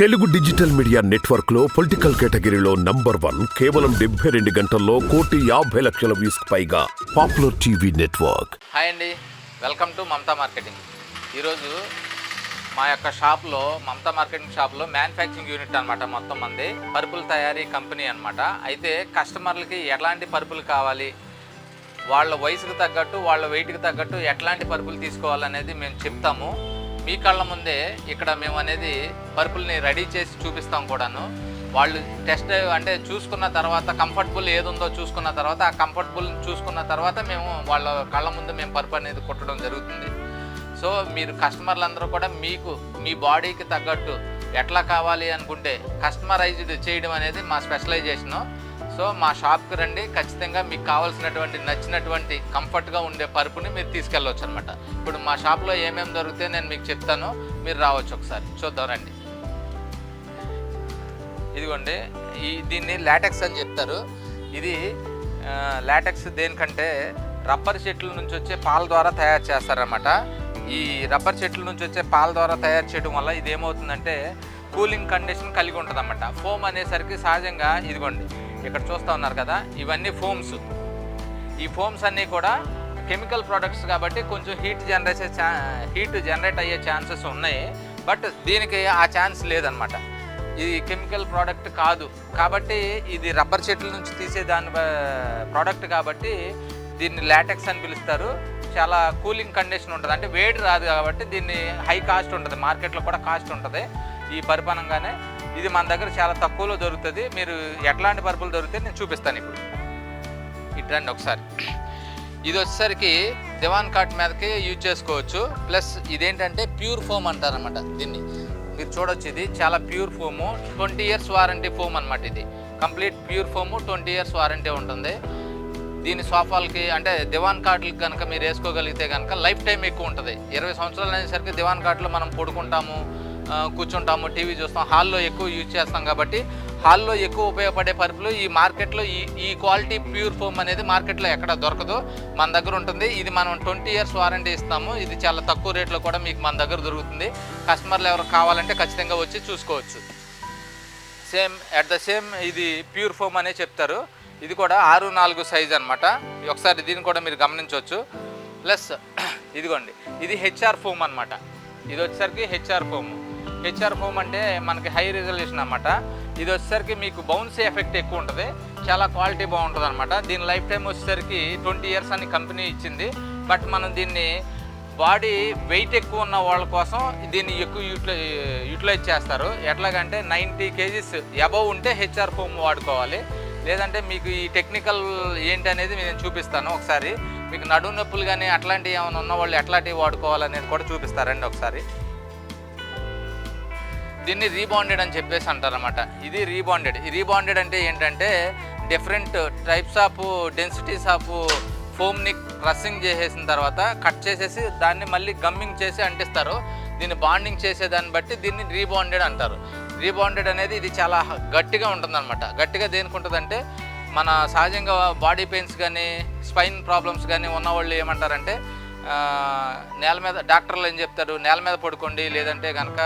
Telugu digital media నెట్వర్క్లో political కేటగిరీలో number one కేవలం డెబ్బై రెండు గంటల్లో కోటి యాభై లక్షల వ్యూస్ పైగా పాపులర్ టీవీ నెట్వర్క్. హాయ్ అండి. Welcome to Mamata marketing. ఈరోజు మా యొక్క షాప్లో మమతా మార్కెటింగ్ షాప్లో మ్యానుఫ్యాక్చరింగ్ యూనిట్ అనమాట మొత్తం మంది. పరుపుల తయారీ కంపెనీ అనమాట అయితే కస్టమర్లకి ఎలాంటి పరుపులు కావాలి వాళ్ళ వయసుకు తగ్గట్టు వాళ్ళ వెయిట్కి తగ్గట్టు ఎట్లాంటి పరుపులు తీసుకోవాలనేది మేము చెప్తాము. మీ కళ్ళ ముందే ఇక్కడ మేము అనేది పరుపుల్ని రెడీ చేసి చూపిస్తాం కూడాను. వాళ్ళు టెస్ట్ డ్రైవ్ అంటే చూసుకున్న తర్వాత కంఫర్టబుల్ ఏది ఉందో చూసుకున్న తర్వాత ఆ కంఫర్టబుల్ చూసుకున్న తర్వాత మేము వాళ్ళ కళ్ళ ముందు మేము పరుపు అనేది కుట్టడం జరుగుతుంది. సో మీరు కస్టమర్లందరూ కూడా మీకు మీ బాడీకి తగ్గట్టు ఎట్లా కావాలి అనుకుంటే కస్టమరైజ్డ్ చేయడం అనేది మా స్పెషలైజేషను. సో మా షాప్కి రండి. ఖచ్చితంగా మీకు కావాల్సినటువంటి నచ్చినటువంటి కంఫర్ట్గా ఉండే పరుపుని మీరు తీసుకెళ్ళవచ్చు అనమాట ఇప్పుడు మా షాప్లో ఏమేమి దొరికితే నేను మీకు చెప్తాను. మీరు రావచ్చు ఒకసారి. చూద్దాం రండి. ఇదిగోండి. ఈ దీన్ని లాటెక్స్ అని చెప్తారు. ఇది లాటెక్స్ దేనికంటే రబ్బర్ చెట్ల నుంచి వచ్చే పాల ద్వారా తయారు చేస్తారన్నమాట. ఈ రబ్బర్ చెట్ల నుంచి వచ్చే పాల ద్వారా తయారు చేయడం వల్ల ఇది ఏమవుతుందంటే కూలింగ్ కండిషన్ కలిగి ఉంటుంది అన్నమాట ఫోమ్ అనేసరికి సహజంగా ఇదిగోండి. ఇక్కడ చూస్తూ ఉన్నారు కదా ఇవన్నీ ఫోమ్స్ ఈ ఫోమ్స్ అన్నీ కూడా కెమికల్ ప్రొడక్ట్స్ కాబట్టి కొంచెం హీట్ జనరేట్ హీట్ జనరేట్ అయ్యే ఛాన్సెస్ ఉన్నాయి. బట్ దీనికి ఆ ఛాన్స్ లేదనమాట ఇది కెమికల్ ప్రోడక్ట్ కాదు. కాబట్టి ఇది రబ్బర్ చెట్ల నుంచి తీసే దాని ప్రోడక్ట్ కాబట్టి దీన్ని లాటెక్స్ అని పిలుస్తారు. చాలా కూలింగ్ కండిషన్ ఉంటుంది. అంటే వేడి రాదు కాబట్టి దీన్ని హై కాస్ట్ ఉంటుంది. మార్కెట్లో కూడా కాస్ట్ ఉంటుంది. ఈ పరిపాలనగానే ఇది మన దగ్గర చాలా తక్కువలో దొరుకుతుంది. మీరు ఎట్లాంటి పరుపులు దొరికితే నేను చూపిస్తాను ఇప్పుడు. ఇట్లాంటి ఒకసారి. ఇది వచ్చేసరికి దివాన్ కాట్ మీదకి యూజ్ చేసుకోవచ్చు. ప్లస్ ఇదేంటంటే ప్యూర్ ఫోమ్ అంటారనమాట దీన్ని. మీరు చూడొచ్చు ఇది. చాలా pure foam. Twenty years warranty foam అనమాట ఇది. Complete pure foam twenty years warranty ఉంటుంది. దీని సోఫాలకి అంటే దివాన్ కార్డులకి కనుక మీరు వేసుకోగలిగితే కనుక లైఫ్ టైం ఎక్కువ ఉంటుంది. ఇరవై సంవత్సరాలు అనేసరికి దివాన్ కార్డులో మనం పడుకుంటాము. కూర్చుంటాము టీవీ చూస్తాం. హాల్లో ఎక్కువ యూజ్ చేస్తాం కాబట్టి హాల్లో ఎక్కువ ఉపయోగపడే పరుపులు ఈ మార్కెట్లో ఈ ఈ క్వాలిటీ ప్యూర్ ఫోమ్ అనేది మార్కెట్లో ఎక్కడ దొరకదు. మన దగ్గర ఉంటుంది. ఇది మనం ట్వంటీ ఇయర్స్ వారంటీ ఇస్తాము. ఇది చాలా తక్కువ రేట్లో కూడా మీకు మన దగ్గర దొరుకుతుంది. కస్టమర్లు ఎవరు కావాలంటే ఖచ్చితంగా వచ్చి చూసుకోవచ్చు. సేమ్ అట్ ద సేమ్ ఇది ప్యూర్ ఫోమ్ అనే చెప్తారు. ఇది కూడా ఆరు నాలుగు సైజ్ అనమాట ఒకసారి దీన్ని కూడా మీరు గమనించవచ్చు. ప్లస్ ఇదిగోండి. ఇది హెచ్ఆర్ ఫోమ్ అనమాట ఇది వచ్చేసరికి హెచ్ఆర్ ఫోమ్. హెచ్ఆర్ ఫోమ్ అంటే మనకి హై రిజల్యూషన్ అనమాట ఇది వచ్చేసరికి మీకు బౌన్సీ ఎఫెక్ట్ ఎక్కువ ఉంటుంది. చాలా క్వాలిటీ బాగుంటుంది అనమాట దీని లైఫ్ టైం వచ్చేసరికి ట్వంటీ ఇయర్స్ అని కంపెనీ ఇచ్చింది. బట్ మనం దీన్ని బాడీ వెయిట్ ఎక్కువ ఉన్న వాళ్ళ కోసం దీన్ని ఎక్కువ యూటిలై యూటిలైజ్ చేస్తారు. ఎట్లాగంటే నైంటీ కేజీస్ అబవ్ ఉంటే హెచ్ఆర్ ఫోమ్ వాడుకోవాలి. లేదంటే మీకు ఈ టెక్నికల్ ఏంటి అనేది నేను చూపిస్తాను ఒకసారి. మీకు నడుము నొప్పులు కానీ అట్లాంటివి ఏమైనా ఉన్న వాళ్ళు ఎట్లాంటివి వాడుకోవాలనేది కూడా చూపిస్తారండి ఒకసారి. దీన్ని రీబాండెడ్ అని చెప్పేసి అంటారనమాట ఇది రీబాండెడ్. రీబాండెడ్ అంటే ఏంటంటే different types of densities of ఫోమ్ని crushing చేసేసిన తర్వాత కట్ చేసేసి దాన్ని మళ్ళీ గమ్మింగ్ చేసి అంటిస్తారు. దీన్ని బాండింగ్ చేసే దాన్ని బట్టి దీన్ని రీబాండెడ్ అంటారు. రీబాండెడ్ అనేది ఇది చాలా గట్టిగా ఉంటుందన్నమాట. గట్టిగా దేనికి ఉంటుందంటే మన సహజంగా బాడీ పెయిన్స్ కానీ స్పైన్ ప్రాబ్లమ్స్ కానీ ఉన్నవాళ్ళు ఏమంటారంటే నేల మీద డాక్టర్లు ఏం చెప్తారు? నేల మీద పడుకోండి లేదంటే కనుక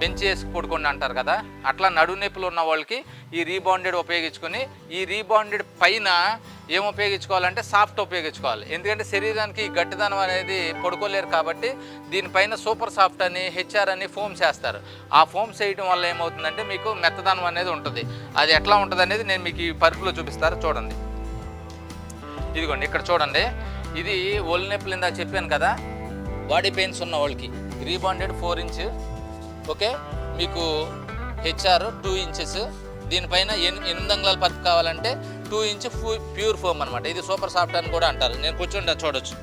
బెంచ్ వేసి పడుకోండి అంటారు కదా? అట్లా నడు నొప్పులు ఉన్న వాళ్ళకి ఈ రీబాండెడ్ ఉపయోగించుకొని ఈ రీబాండెడ్ పైన ఏం ఉపయోగించుకోవాలంటే సాఫ్ట్ ఉపయోగించుకోవాలి. ఎందుకంటే శరీరానికి గట్టిదనం అనేది పడుకోలేరు కాబట్టి దీనిపైన సూపర్ సాఫ్ట్ అని హెచ్ఆర్ అని ఫోమ్స్ వేస్తారు ఆ ఫోమ్స్ వేయడం వల్ల ఏమవుతుందంటే మీకు మెత్తదనం అనేది ఉంటుంది. అది ఎట్లా ఉంటుంది అనేది నేను మీకు ఈ పరుపులో చూపిస్తారు చూడండి. ఇదిగోండి ఇక్కడ చూడండి. ఇది ఒళ్ళు నొప్పులు ఇందాక చెప్పాను కదా? బాడీ పెయిన్స్ ఉన్న వాళ్ళకి. Rebonded four inch okay? మీకు హెచ్ఆర్ టూ ఇంచెస్ దీనిపైన ఎనిమిది అంగుళాల పరుపు కావాలంటే టూ ఇంచ్ ప్యూర్ ఫోమ్ అనమాట ఇది సూపర్ సాఫ్ట్ అని కూడా అంటారు. నేను కూర్చుంటే చూడొచ్చు.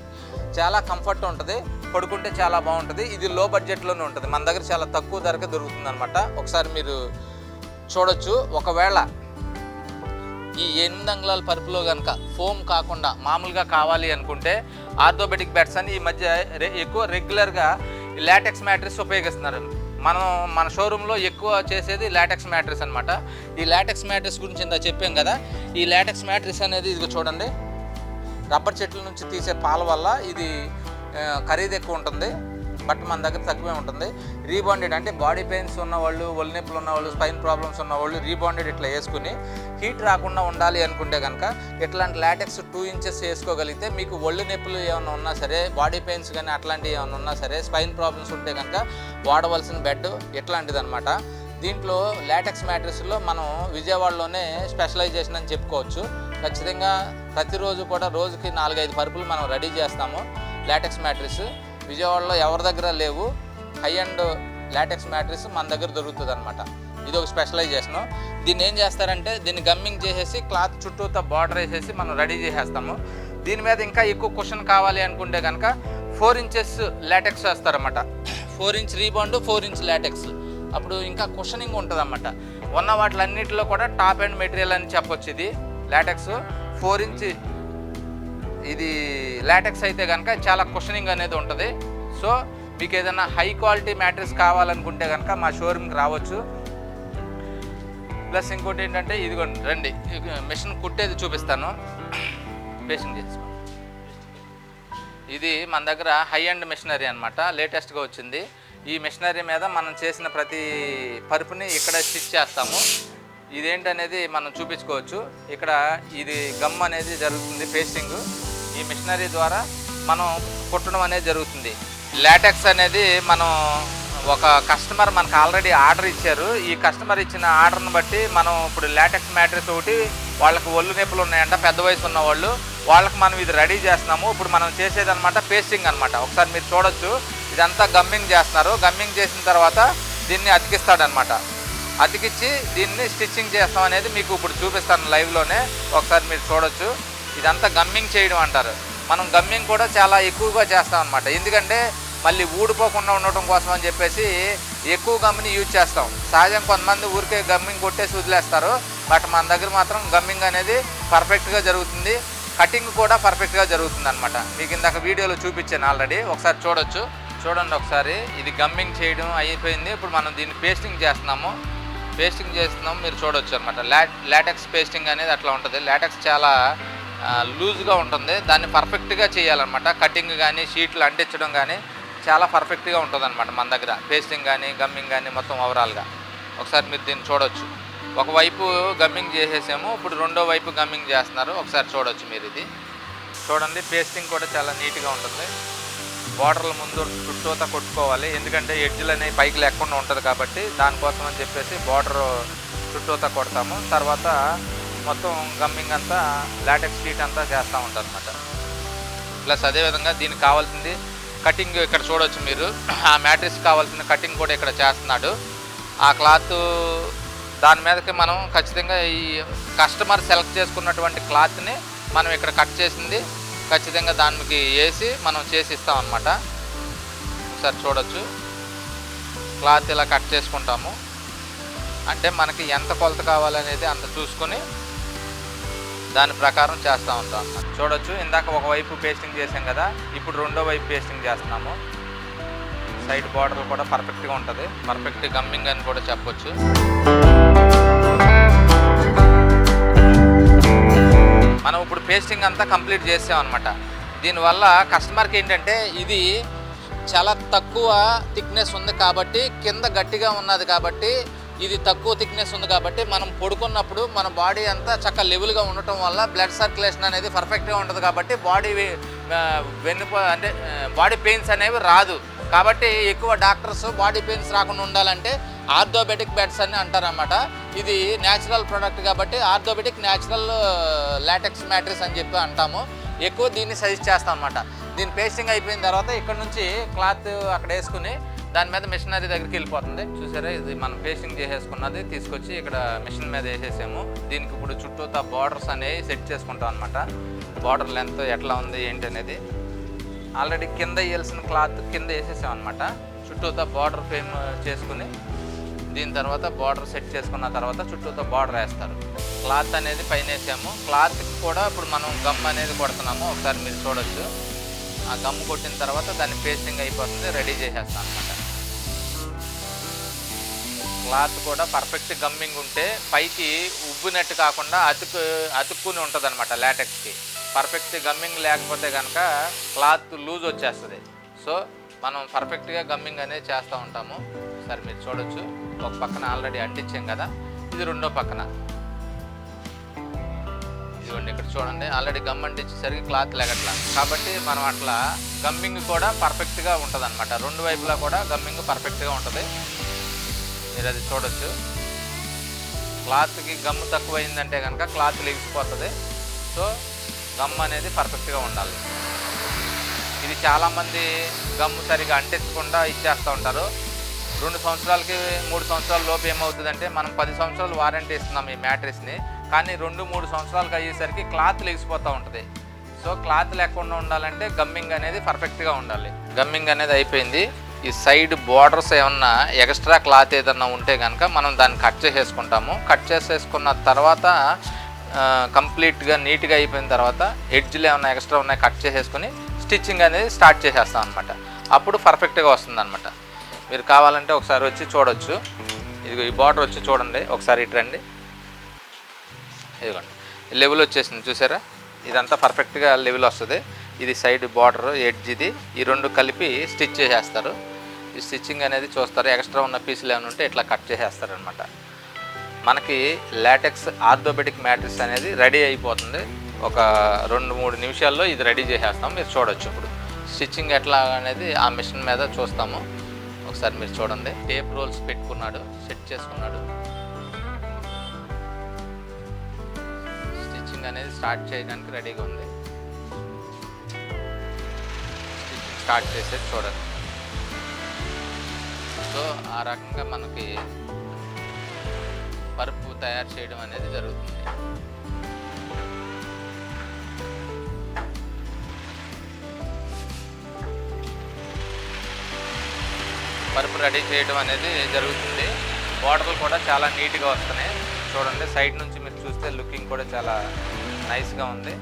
చాలా కంఫర్ట్ ఉంటుంది. పడుకుంటే చాలా బాగుంటుంది. ఇది లో బడ్జెట్లోనే ఉంటుంది. మన దగ్గర చాలా తక్కువ ధరకే దొరుకుతుంది అనమాట ఒకసారి మీరు చూడొచ్చు. ఒకవేళ ఈ ఎనిమిది అంగుళాల పరుపులో కనుక ఫోమ్ కాకుండా మామూలుగా కావాలి అనుకుంటే ఆర్థోబెటిక్ బ్యాట్స్ అని ఈ మధ్య రె- ఎక్కువ రెగ్యులర్గా లాటెక్స్ మ్యాట్రిస్ ఉపయోగిస్తున్నారు. మనం మన షోరూంలో ఎక్కువ చేసేది లాటెక్స్ మ్యాట్రిస్ అనమాట ఈ లాటెక్స్ మ్యాట్రిస్ గురించి ఇందా చెప్పాం కదా ఈ లాటెక్స్ మ్యాట్రిస్ అనేది ఇదిగో చూడండి. రబ్బర్ చెట్ల నుంచి తీసే పాల వల్ల ఇది ఖరీదు ఎక్కువ ఉంటుంది. బట్ మన దగ్గర తక్కువే ఉంటుంది. రీబాండెడ్ అంటే బాడీ పెయిన్స్ ఉన్న వాళ్ళు ఒళ్ళు నొప్పులు ఉన్నవాళ్ళు స్పైన్ ప్రాబ్లమ్స్ ఉన్నవాళ్ళు రీబాండెడ్ ఇట్లా వేసుకుని హీట్ రాకుండా ఉండాలి అనుకుంటే కనుక ఇట్లాంటి లాటెక్స్ టూ ఇంచెస్ వేసుకోగలిగితే మీకు ఒళ్ళు నొప్పులు ఏమైనా ఉన్నా సరే బాడీ పెయిన్స్ కానీ అట్లాంటివి ఏమైనా ఉన్నా సరే స్పైన్ ప్రాబ్లమ్స్ ఉంటే కనుక వాడవలసిన బెడ్ ఎట్లాంటిది అనమాట దీంట్లో లాటెక్స్ మ్యాట్రిక్స్లో మనం విజయవాడలోనే స్పెషలైజేషన్ అని చెప్పుకోవచ్చు. ఖచ్చితంగా ప్రతిరోజు కూడా రోజుకి నాలుగైదు పరుపులు మనం రెడీ చేస్తాము. లాటెక్స్ మ్యాట్రిక్స్ విజయవాడలో ఎవరి దగ్గర లేవు. హై అండ్ లాటెక్స్ మ్యాట్రిక్స్ మన దగ్గర దొరుకుతుంది అనమాట ఇది ఒక స్పెషలైజేషన్ దీన్ని ఏం చేస్తారంటే దీన్ని గమ్మింగ్ చేసేసి క్లాత్ చుట్టూతో బార్డర్ వేసేసి మనం రెడీ చేసేస్తాము. దీని మీద ఇంకా ఎక్కువ క్వశ్చన్ కావాలి అనుకుంటే కనుక four inches latex వేస్తారన్నమాట. Four inch rebond four inch latex అప్పుడు ఇంకా కుషనింగ్ ఉంటుంది అన్నమాట ఉన్న వాటిలన్నిటిలో కూడా టాప్ అండ్ మెటీరియల్ అని చెప్పొచ్చు ఇది. లాటెక్స్ ఫోర్ ఇంచ్ ఇది లాటెక్స్ అయితే కనుక చాలా క్వశ్చనింగ్ అనేది ఉంటుంది. సో మీకు ఏదైనా హై క్వాలిటీ మ్యాట్రిక్స్ కావాలనుకుంటే కనుక మా షోరూమ్కి రావచ్చు. ప్లస్ ఇంకోటి ఏంటంటే ఇదిగోండి రండి. మిషన్ కుట్టేది చూపిస్తాను. పేషింగ్ చేసుకో ఇది మన దగ్గర హై అండ్ మిషనరీ అనమాట లేటెస్ట్గా వచ్చింది. ఈ మిషనరీ మీద మనం చేసిన ప్రతి పరుపుని ఇక్కడ స్టిచ్ చేస్తాము. ఇదేంటనేది మనం చూపించుకోవచ్చు. ఇక్కడ ఇది గమ్ అనేది జరుగుతుంది పేస్టింగ్ ఈ మిషనరీ ద్వారా మనం కుట్టడం అనేది జరుగుతుంది. లాటెక్స్ అనేది మనం ఒక కస్టమర్ మనకు ఆల్రెడీ ఆర్డర్ ఇచ్చారు. ఈ కస్టమర్ ఇచ్చిన ఆర్డర్ని బట్టి మనం ఇప్పుడు లాటెక్స్ మ్యాట్రెస్ ఒకటి వాళ్ళకి ఒళ్ళు నొప్పులు ఉన్నాయంట పెద్ద వయసు ఉన్న వాళ్ళు వాళ్ళకి మనం ఇది రెడీ చేస్తున్నాము. ఇప్పుడు మనం చేసేది అనమాట పేస్టింగ్ అనమాట ఒకసారి మీరు చూడొచ్చు. ఇదంతా గమ్మింగ్ చేస్తున్నారు. గమ్మింగ్ చేసిన తర్వాత దీన్ని అతికిస్తాడనమాట అతికిచ్చి దీన్ని స్టిచ్చింగ్ చేస్తాం అనేది మీకు ఇప్పుడు చూపిస్తాను లైవ్లోనే. ఒకసారి మీరు చూడొచ్చు. ఇదంతా గమ్మింగ్ చేయడం అంటారు. మనం గమ్మింగ్ కూడా చాలా ఎక్కువగా చేస్తాం అనమాట ఎందుకంటే మళ్ళీ ఊడిపోకుండా ఉండటం కోసం అని చెప్పేసి ఎక్కువ గమ్మిని యూజ్ చేస్తాం. సహజం కొంతమంది ఊరికే గమ్మింగ్ కొట్టేసి వదిలేస్తారు. బట్ మన దగ్గర మాత్రం గమ్మింగ్ అనేది పర్ఫెక్ట్గా జరుగుతుంది. కటింగ్ కూడా పర్ఫెక్ట్గా జరుగుతుంది అనమాట మీకు ఇందాక వీడియోలో చూపించాను ఆల్రెడీ. ఒకసారి చూడొచ్చు. చూడండి ఒకసారి. ఇది గమ్మింగ్ చేయడం అయిపోయింది. ఇప్పుడు మనం దీన్ని పేస్టింగ్ చేస్తున్నాము. పేస్టింగ్ చేస్తున్నాము. మీరు చూడొచ్చు అనమాట లాటెక్స్ పేస్టింగ్ అనేది అట్లా ఉంటుంది. లాటెక్స్ చాలా లూజ్గా ఉంటుంది. దాన్ని పర్ఫెక్ట్గా చేయాలన్నమాట. కటింగ్ కానీ షీట్లు అంటించడం కానీ చాలా పర్ఫెక్ట్గా ఉంటుంది అనమాట మన దగ్గర. పేస్టింగ్ కానీ గమ్మింగ్ కానీ మొత్తం ఓవరాల్గా. ఒకసారి మీరు దీన్ని చూడొచ్చు. ఒకవైపు గమ్మింగ్ చేసేసాము. ఇప్పుడు రెండో వైపు గమ్మింగ్ చేస్తున్నారు. ఒకసారి చూడొచ్చు మీరు ఇది. చూడండి పేస్టింగ్ కూడా చాలా నీట్గా ఉంటుంది. బార్డర్ల ముందు చుట్టూత కొట్టుకోవాలి. ఎందుకంటే ఎడ్జ్లు అనేవి పైకి లేకుండా ఉంటుంది కాబట్టి దానికోసం అని చెప్పేసి బార్డర్ చుట్టూత కొడతాము. తర్వాత మొత్తం గమ్మింగ్ అంతా లాటెక్స్ షీట్ అంతా చేస్తూ ఉంటారు అనమాట ప్లస్ అదేవిధంగా దీనికి కావాల్సింది కటింగ్ ఇక్కడ చూడవచ్చు మీరు. ఆ మ్యాట్రిక్స్ కావాల్సిన కటింగ్ కూడా ఇక్కడ చేస్తున్నాడు. ఆ క్లాత్ దాని మీదకి మనం ఖచ్చితంగా ఈ కస్టమర్ సెలెక్ట్ చేసుకున్నటువంటి క్లాత్ని మనం ఇక్కడ కట్ చేసింది. ఖచ్చితంగా దానికి వేసి మనం చేసి ఇస్తాం అనమాట ఒకసారి చూడొచ్చు. క్లాత్ ఇలా కట్ చేసుకుంటాము. అంటే మనకి ఎంత కొలత కావాలనేది అంత చూసుకొని దాని ప్రకారం చేస్తూ ఉంటాం. చూడొచ్చు ఇందాక ఒక వైపు పేస్టింగ్ చేసాం కదా ఇప్పుడు రెండో వైపు పేస్టింగ్ చేస్తున్నాము. సైడ్ బార్డర్ కూడా పర్ఫెక్ట్గా ఉంటుంది. పర్ఫెక్ట్ గమ్మింగ్ అని కూడా చెప్పొచ్చు. మనం ఇప్పుడు పేస్టింగ్ అంతా కంప్లీట్ చేసాం అనమాట దీనివల్ల కస్టమర్కి ఏంటంటే ఇది చాలా తక్కువ థిక్నెస్ ఉంది కాబట్టి కింద గట్టిగా ఉన్నది కాబట్టి ఇది తక్కువ థిక్నెస్ ఉంది కాబట్టి మనం పడుకున్నప్పుడు మన బాడీ అంతా చక్క లెవెల్గా ఉండటం వల్ల బ్లడ్ సర్క్యులేషన్ అనేది పర్ఫెక్ట్గా ఉంటుంది కాబట్టి బాడీ వెన్నుపో అంటే బాడీ పెయిన్స్ అనేవి రాదు. కాబట్టి ఎక్కువ డాక్టర్స్ బాడీ పెయిన్స్ రాకుండా ఉండాలంటే ఆర్థోబెటిక్ బెడ్స్ అని అంటారన్నమాట. ఇది న్యాచురల్ ప్రోడక్ట్ కాబట్టి ఆర్థోబెటిక్ న్యాచురల్ లాటెక్స్ మ్యాట్రిక్స్ అని చెప్పి అంటాము. ఎక్కువ దీన్ని సజెస్ట్ చేస్తాం అనమాట దీని పేస్టింగ్ అయిపోయిన తర్వాత ఇక్కడ నుంచి క్లాత్ అక్కడ వేసుకుని దాని మీద మిషనరీ దగ్గరికి వెళ్ళిపోతుంది. చూసారా? ఇది మనం పేస్టింగ్ చేసేసుకున్నది. తీసుకొచ్చి ఇక్కడ మిషన్ మీద వేసేసాము. దీనికి ఇప్పుడు చుట్టూతా బార్డర్స్ అనేవి సెట్ చేసుకుంటాం అనమాట బార్డర్ లెంత్ ఎట్లా ఉంది ఏంటి అనేది ఆల్రెడీ కింద వేయాల్సిన క్లాత్ కింద వేసేసాం అనమాట చుట్టూతా బార్డర్ ఫ్రేమ్ చేసుకుని దీని తర్వాత బార్డర్ సెట్ చేసుకున్న తర్వాత చుట్టూతో బార్డర్ వేస్తారు. క్లాత్ అనేది పైన వేసాము. క్లాత్ కూడా ఇప్పుడు మనం గమ్ అనేది కొడుతున్నాము. ఒకసారి మీరు చూడొచ్చు. ఆ గమ్ కొట్టిన తర్వాత దాన్ని పేస్టింగ్ అయిపోతుంది. రెడీ చేసేస్తాం అనమాట క్లాత్ కూడా పర్ఫెక్ట్ గమ్మింగ్ ఉంటే పైకి ఉబ్బినట్టు కాకుండా అతుకు అతుక్కుని ఉంటుంది అనమాట లాటెక్స్కి. పర్ఫెక్ట్ గమ్మింగ్ లేకపోతే కనుక క్లాత్ లూజ్ వచ్చేస్తుంది. సో మనం పర్ఫెక్ట్గా గమ్మింగ్ అనేది చేస్తూ ఉంటాము. సరే మీరు చూడొచ్చు. ఒక పక్కన ఆల్రెడీ అంటించాం కదా. ఇది రెండో పక్కన. ఇదిగోండి ఇక్కడ చూడండి. ఆల్రెడీ గమ్ అంటించేసరికి క్లాత్ లెగట్లా. కాబట్టి మనం అట్లా గమ్మింగ్ కూడా పర్ఫెక్ట్గా ఉంటుంది అనమాట రెండు వైపులా కూడా గమ్మింగ్ పర్ఫెక్ట్గా ఉంటుంది. మీరు అది చూడొచ్చు. క్లాత్కి గమ్ తక్కువైందంటే కనుక క్లాత్ లెగిసిపోతుంది సో గమ్ అనేది పర్ఫెక్ట్గా ఉండాలి. ఇది చాలామంది గమ్ సరిగా అంటించకుండా ఇచ్చేస్తూ ఉంటారు. రెండు సంవత్సరాలకి మూడు సంవత్సరాల లోపు ఏమవుతుందంటే మనం పది సంవత్సరాలు వారంటీ ఇస్తున్నాం ఈ మ్యాట్రిస్ని. కానీ రెండు మూడు సంవత్సరాలకు అయ్యేసరికి క్లాత్ లెగిసిపోతూ ఉంటుంది. సో క్లాత్ లేకుండా ఉండాలంటే గమ్మింగ్ అనేది పర్ఫెక్ట్గా ఉండాలి. గమ్మింగ్ అనేది అయిపోయింది. ఈ సైడ్ బోర్డర్స్ ఏమన్నా ఎక్స్ట్రా క్లాత్ ఏదన్నా ఉంటే కనుక మనం దాన్ని కట్ చేసేసుకుంటాము. కట్ చేసేసుకున్న తర్వాత కంప్లీట్గా నీట్గా అయిపోయిన తర్వాత హెడ్జ్లు ఏమైనా ఎక్స్ట్రా ఉన్నాయి కట్ చేసేసుకొని స్టిచ్చింగ్ అనేది స్టార్ట్ చేసేస్తాం అనమాట అప్పుడు పర్ఫెక్ట్గా వస్తుంది అనమాట మీరు కావాలంటే ఒకసారి వచ్చి చూడొచ్చు. ఇదిగో ఈ బార్డర్ వచ్చి చూడండి. ఒకసారి ఇటు రండి. ఇదిగోండి. లెవెల్ వచ్చేసింది. చూసారా? ఇదంతా పర్ఫెక్ట్గా లెవెల్ వస్తుంది. ఇది సైడ్ బార్డర్ ఎడ్జ్ ఇది. ఈ రెండు కలిపి స్టిచ్ చేసేస్తారు. ఈ స్టిచ్చింగ్ అనేది చూస్తారు. ఎక్స్ట్రా ఉన్న పీసులు ఏమైనా ఉంటే ఇట్లా కట్ చేసేస్తారనమాట మనకి లాటెక్స్ ఆర్థోబెటిక్ మ్యాట్రిక్స్ అనేది రెడీ అయిపోతుంది. ఒక రెండు మూడు నిమిషాల్లో ఇది రెడీ చేసేస్తాం. మీరు చూడొచ్చు ఇప్పుడు. స్టిచ్చింగ్ ఎట్లా అనేది ఆ మిషన్ మీద చూస్తాము. ఒకసారి మీరు చూడండి. టేప్ రోల్స్ పెట్టుకున్నాడు. సెట్ చేసుకున్నాడు. స్టిచ్చింగ్ అనేది స్టార్ట్ చేయడానికి రెడీగా ఉంది. స్టార్ట్ చేసేది చూడండి సో ఆ రకంగా మనకి పరుపు తయారు చేయడం అనేది జరుగుతుంది. పరుపు రెడీ చేయడం అనేది జరుగుతుంది. బార్డర్లు కూడా చాలా నీట్గా వస్తున్నాయి. చూడండి సైడ్ నుంచి మీరు చూస్తే లుకింగ్ కూడా చాలా నైస్గా ఉంది.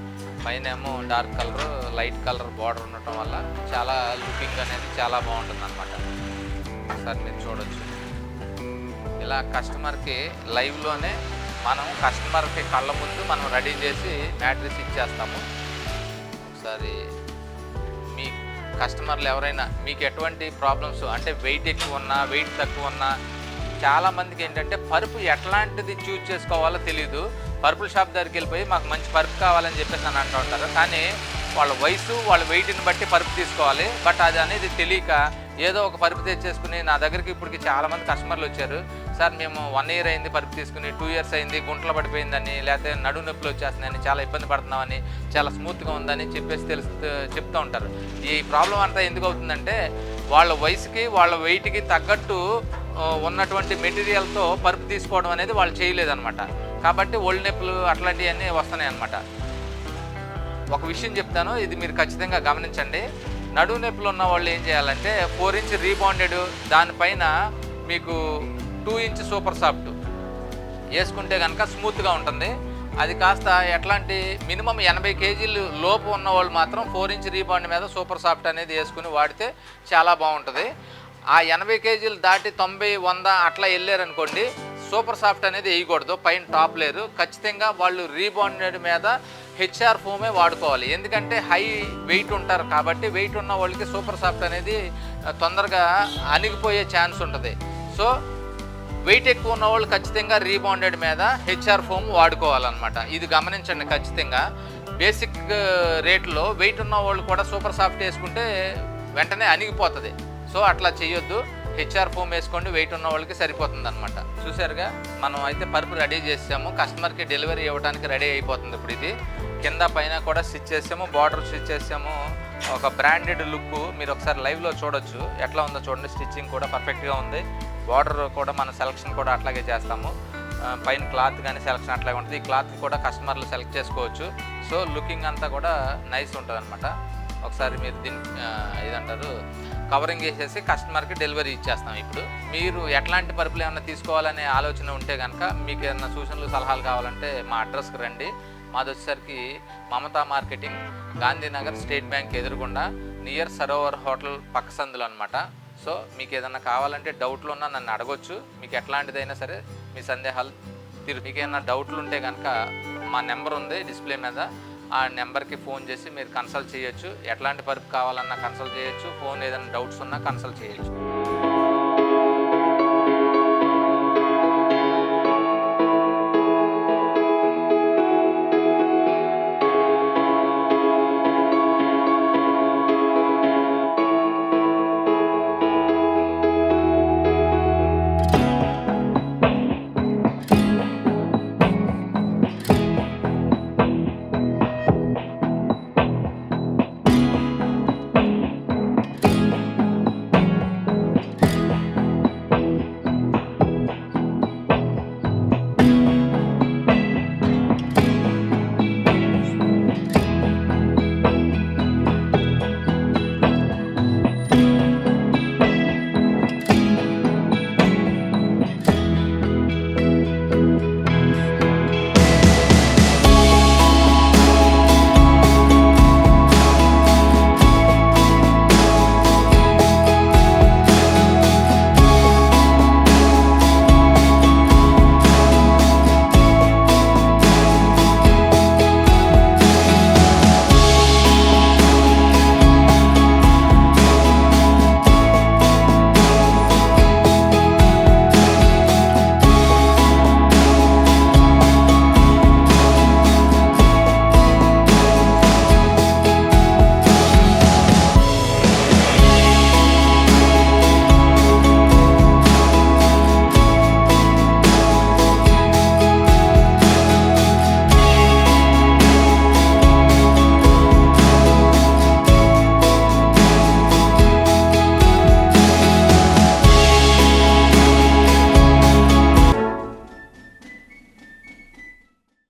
పైన ఏమో dark colour light colour border ఉండటం వల్ల చాలా లుకింగ్ అనేది చాలా బాగుంటుంది అనమాట ఒకసారి మీరు చూడొచ్చు. ఇలా కస్టమర్కి లైవ్లోనే మనం కస్టమర్కి కళ్ళ ముందు మనం రెడీ చేసి మ్యాట్రిక్స్ ఇచ్చేస్తాము. ఒకసారి మీ కస్టమర్లు ఎవరైనా మీకు ఎటువంటి ప్రాబ్లమ్స్ అంటే వెయిట్ ఎక్కువ ఉన్నా వెయిట్ తక్కువ ఉన్నా చాలా మందికి ఏంటంటే పరుపు ఎట్లాంటిది చూజ్ చేసుకోవాలో తెలియదు పర్పుల్ షాప్ దగ్గరికి వెళ్ళిపోయి మాకు మంచి పరుపు కావాలని చెప్పేసి అని అంటూ ఉంటారు. కానీ వాళ్ళ వయసు వాళ్ళ వెయిట్ని బట్టి పరుపు తీసుకోవాలి. బట్ అది అనేది తెలియక ఏదో ఒక పరుపు తెచ్చేసుకుని నా దగ్గరికి ఇప్పటికి చాలా మంది కస్టమర్లు వచ్చారు. సార్ మేము వన్ ఇయర్ అయింది పరుపు తీసుకుని టూ ఇయర్స్ అయింది గుంటలు పడిపోయిందని లేకపోతే నడు నొప్పులు వచ్చేస్తున్నాయని చాలా ఇబ్బంది పడుతున్నామని చాలా స్మూత్గా ఉందని చెప్పేసి తెలుసు చెప్తూ ఉంటారు. ఈ ప్రాబ్లం అంతా ఎందుకు అవుతుందంటే వాళ్ళ వయసుకి వాళ్ళ వెయిట్కి తగ్గట్టు ఉన్నటువంటి మెటీరియల్తో పరుపు తీసుకోవడం అనేది వాళ్ళు చేయలేదన్నమాట. కాబట్టి ఒళ్ళు నొప్పులు అట్లాంటివన్నీ వస్తున్నాయి అన్నమాట. ఒక విషయం చెప్తాను ఇది మీరు ఖచ్చితంగా గమనించండి. నడువు నొప్పులు ఉన్న వాళ్ళు ఏం చేయాలంటే ఫోర్ ఇంచ్ రీబాండెడ్ దానిపైన మీకు టూ ఇంచ్ సూపర్ సాఫ్ట్ వేసుకుంటే కనుక స్మూత్గా ఉంటుంది. అది కాస్త ఎట్లాంటి మినిమం ఎనభై కేజీలు లోపు ఉన్న వాళ్ళు మాత్రం ఫోర్ ఇంచ్ రీబాండ్ మీద సూపర్ సాఫ్ట్ అనేది వేసుకుని వాడితే చాలా బాగుంటుంది. ఆ ఎనభై కేజీలు దాటి తొంభై వంద అట్లా వెళ్ళారనుకోండి సూపర్ సాఫ్ట్ అనేది వేయకూడదు పైన టాప్ లేరు ఖచ్చితంగా వాళ్ళు రీబాండెడ్ మీద హెచ్ఆర్ ఫోమే వాడుకోవాలి. ఎందుకంటే హై వెయిట్ ఉంటారు కాబట్టి వెయిట్ ఉన్న వాళ్ళకి సూపర్ సాఫ్ట్ అనేది తొందరగా అణిగిపోయే ఛాన్స్ ఉంటుంది. సో వెయిట్ ఎక్కువ ఉన్న వాళ్ళు ఖచ్చితంగా రీబాండెడ్ మీద హెచ్ఆర్ ఫోమ్ వాడుకోవాలన్నమాట. ఇది గమనించండి ఖచ్చితంగా. బేసిక్ రేట్లో వెయిట్ ఉన్న వాళ్ళు కూడా సూపర్ సాఫ్ట్ వేసుకుంటే వెంటనే అణిగిపోతుంది. సో అట్లా చేయొద్దు హెచ్ఆర్ ఫోమ్ వేసుకోండి వెయిట్ ఉన్న వాళ్ళకి సరిపోతుంది అనమాట చూసారుగా మనం అయితే పరుపు రెడీ చేసాము. కస్టమర్కి డెలివరీ ఇవ్వడానికి రెడీ అయిపోతుంది ఇప్పుడు ఇది. కింద పైన కూడా స్టిచ్ చేసాము బార్డర్ స్టిచ్ చేసాము. ఒక బ్రాండెడ్ లుక్ మీరు ఒకసారి లైవ్లో చూడొచ్చు. ఎట్లా ఉందో చూడండి స్టిచ్చింగ్ కూడా పర్ఫెక్ట్గా ఉంది. బార్డర్ కూడా మన సెలక్షన్ కూడా అట్లాగే చేస్తాము. పైన క్లాత్ కానీ సెలక్షన్ అట్లాగే ఉంటుంది. ఈ క్లాత్ కూడా కస్టమర్లు సెలెక్ట్ చేసుకోవచ్చు. సో లుకింగ్ అంతా కూడా నైస్ ఉంటుంది అనమాట ఒకసారి మీరు దీని ఆ, ఏదంటారు కవరింగ్ చేసేసి కస్టమర్కి డెలివరీ ఇచ్చేస్తాం ఇప్పుడు. మీరు ఎట్లాంటి పరుపులు ఏమైనా తీసుకోవాలనే ఆలోచన ఉంటే కనుక మీకు ఏమైనా సూచనలు సలహాలు కావాలంటే మా అడ్రస్కి రండి. మాది వచ్చేసరికి Mamata marketing Gandhinagar State Bank ఎదురుగుండా నియర్ సరోవర్ హోటల్ పక్క సందులు అనమాట సో మీకు ఏదైనా కావాలంటే డౌట్లు ఉన్నా నన్ను అడగొచ్చు. మీకు ఎట్లాంటిదైనా సరే మీ సందేహాలు తీరు మీకు ఏమైనా డౌట్లు ఉంటే కనుక మా నెంబర్ ఉంది డిస్ప్లే మీద. ఆ నెంబర్కి ఫోన్ చేసి మీరు కన్సల్ట్ చేయొచ్చు. ఎట్లాంటి పరుపు కావాలన్నా కన్సల్ట్ చేయొచ్చు. ఫోన్ ఏదైనా డౌట్స్ ఉన్నా కన్సల్ట్ చేయొచ్చు.